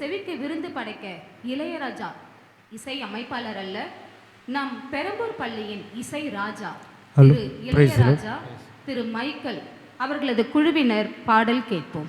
செவிக்கு விருந்து படைக்க இளையராஜா இசை அமைப்பாளர் அல்ல நம் பெரம்பூர் பள்ளியின் இசை ராஜா. திரு. இளையராஜா திரு மைக்கேல் அவர்களது குழுவினர் பாடல் கேட்போம்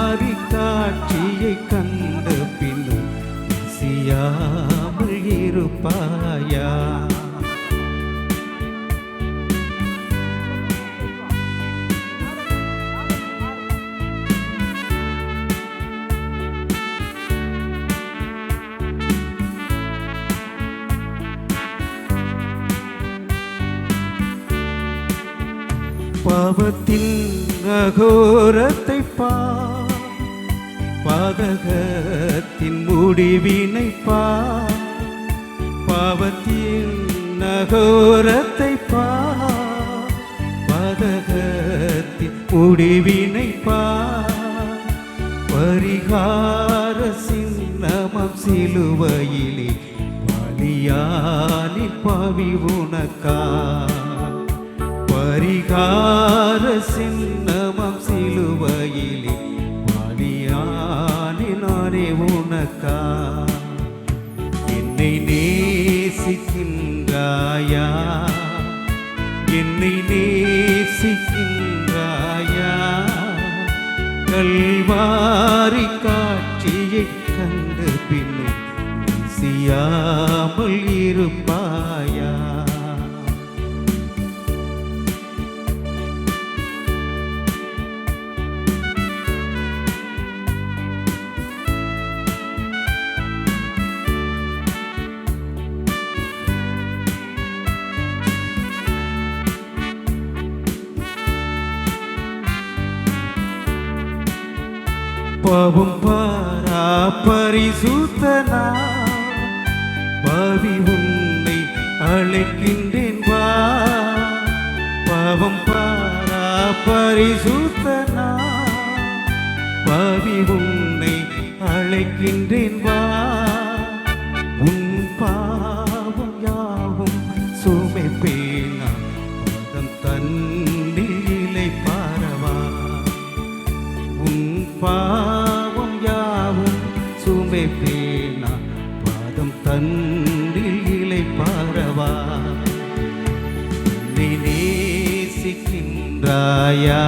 இருப்பாயா பாவத்தின் அகோரத்தை பா பாதகத்தின் முடிவினை பா. பாவத்தின் நகோரத்தை பா பாதகத்தின் முடிவினை பா. பரிகார சின்னமம் சிலுவையிலே பலியானி பவி உனக்கா. பரிகார சின்னமம் சிலுவையிலே பலியானினாரே உனக்கா. என்னை நீ என்னை நேசிக்கின்றாயா? கல்வாரி காட்சியை கண்டு பின்னும் சியாமல் இருப்பா பாவம் பாரா பரிசுத்தனா. பாவி உன்னை அழைக்கின்றேன் வா. பாவம் பாரா பரிசுத்தனா. பாவி உன்னை அழைக்கின்றேன் வா. உன் பாவம் யாவும் சுமைப்பேனா. பதம் தன்னில் தன்னிலை பாரவா. உன் பா சுமைப்பேனா பாதம் தன்னில் இலை பாரவா. என்னை நேசிக்கின்றாயா?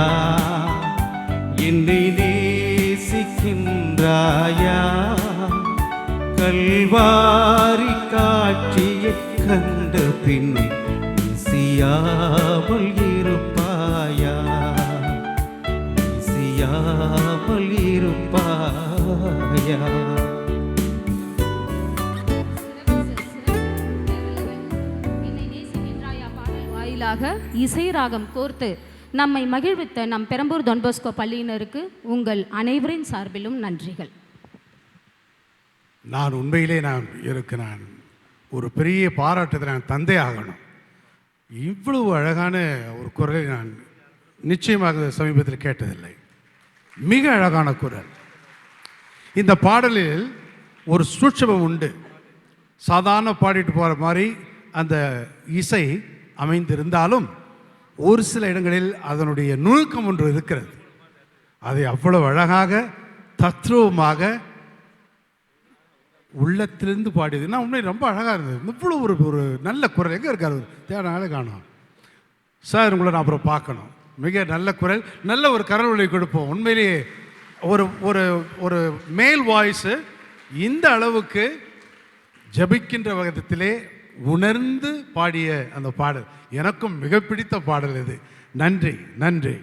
என்னை நேசிக்கின்றாயா? கல்வாரி காட்சியை கண்ட பின்னே சியாமல் பாடல் இசை ராகம் கோர்த்து நம்மை மகிழ்வித்த நம் பெரம்பூர் தொன்போஸ்கோ பள்ளியினருக்கு உங்கள் அனைவரின் சார்பிலும் நன்றிகள். நான் உண்மையிலே நான் இருக்கு நான் ஒரு பெரிய பாராட்டத்தை நான் தந்தை ஆகணும். இவ்வளவு அழகான ஒரு குரலை நான் நிச்சயமாக சமீபத்தில் கேட்டதில்லை. மிக அழகான குரல். இந்த பாடலில் ஒரு சூட்சமம் உண்டு. சாதாரண பாடிட்டு போகிற மாதிரி அந்த இசை அமைந்திருந்தாலும் ஒரு சில இடங்களில் அதனுடைய நுணுக்கம் ஒன்று இருக்கிறது. அதை அவ்வளவு அழகாக தத்ரூபமாக உள்ளத்திலிருந்து பாடியது. நான் உண்மை ரொம்ப அழகாக இருந்தது. இவ்வளோ ஒரு ஒரு நல்ல குரல். எங்கே இருக்கார் அவர்? தேடாலே சார் உங்களை நான் அப்புறம் பார்க்கணும். மிக நல்ல குரல். நல்ல ஒரு கரல் ஒளி கொடுப்போம். உண்மையிலேயே ஒரு ஒரு ஒரு மேல் வாய்ஸு இந்த அளவுக்கு ஜபிக்கின்ற விதத்திலே உணர்ந்து பாடிய அந்த பாடல். எனக்கும் மிக பிடித்த பாடல் இது. நன்றி நன்றி.